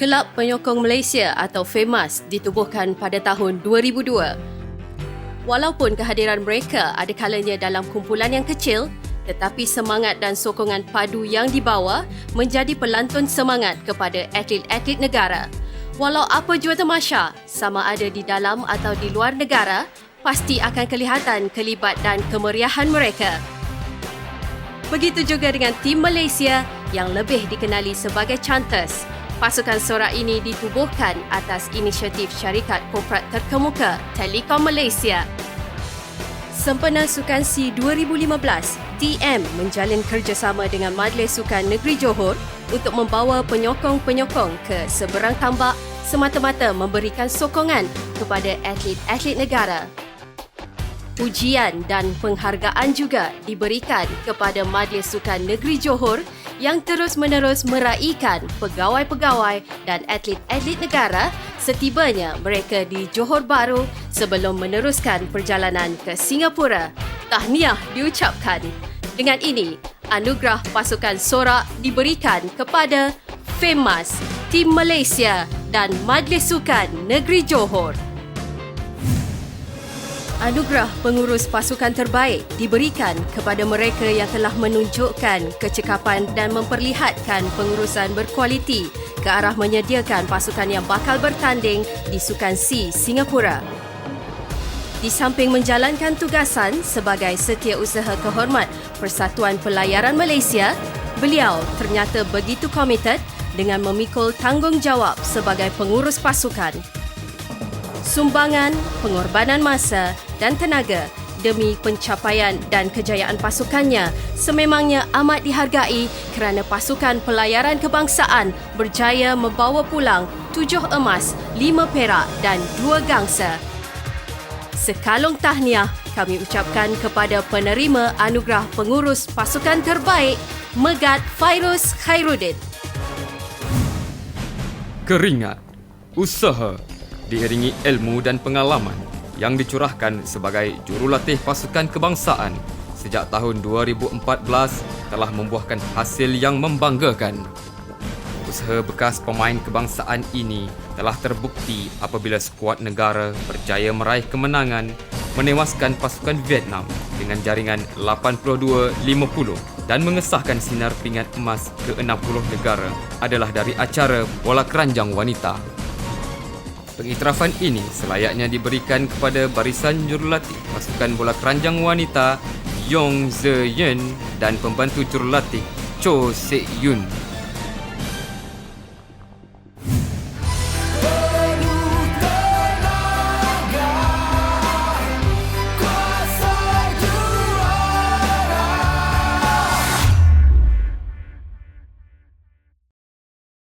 Kelab Penyokong Malaysia atau FEMAS ditubuhkan pada tahun 2002. Walaupun kehadiran mereka ada kalanya dalam kumpulan yang kecil, tetapi semangat dan sokongan padu yang dibawa menjadi pelantun semangat kepada atlet-atlet negara. Walau apa jua tamasya, sama ada di dalam atau di luar negara, pasti akan kelihatan kelibat dan kemeriahan mereka. Begitu juga dengan tim Malaysia yang lebih dikenali sebagai Chantas. Pasukan sorak ini ditubuhkan atas inisiatif syarikat korporat terkemuka Telekom Malaysia. Sempena Sukan C 2015, TM menjalin kerjasama dengan Majlis Sukan Negeri Johor untuk membawa penyokong-penyokong ke seberang tambak semata-mata memberikan sokongan kepada atlet-atlet negara. Pujian dan penghargaan juga diberikan kepada Majlis Sukan Negeri Johor yang terus-menerus meraihkan pegawai-pegawai dan atlet-atlet negara setibanya mereka di Johor Bahru sebelum meneruskan perjalanan ke Singapura. Tahniah diucapkan. Dengan ini, anugerah pasukan sorak diberikan kepada FEMAS, Tim Malaysia dan Majlis Sukan Negeri Johor. Anugerah pengurus pasukan terbaik diberikan kepada mereka yang telah menunjukkan kecekapan dan memperlihatkan pengurusan berkualiti ke arah menyediakan pasukan yang bakal bertanding di Sukan C Singapura. Di samping menjalankan tugasan sebagai setiausaha kehormat Persatuan Pelayaran Malaysia, beliau ternyata begitu komited dengan memikul tanggungjawab sebagai pengurus pasukan sumbangan, pengorbanan masa dan tenaga demi pencapaian dan kejayaan pasukannya sememangnya amat dihargai kerana pasukan pelayaran kebangsaan berjaya membawa pulang tujuh emas, lima perak dan dua gangsa. Sekalung tahniah kami ucapkan kepada penerima anugerah pengurus pasukan terbaik Megat Fairuz Khairuddin. Keringat, usaha, diiringi ilmu dan pengalaman yang dicurahkan sebagai jurulatih pasukan kebangsaan sejak tahun 2014 telah membuahkan hasil yang membanggakan. Usaha bekas pemain kebangsaan ini telah terbukti apabila skuad negara berjaya meraih kemenangan menewaskan pasukan Vietnam dengan jaringan 82-50 dan mengesahkan sinar pingat emas ke-60 negara adalah dari acara bola keranjang wanita Pengiktirafan ini selayaknya diberikan kepada barisan jurulatih pasukan bola keranjang wanita Yong Ze Yun dan pembantu jurulatih Cho Se Yun.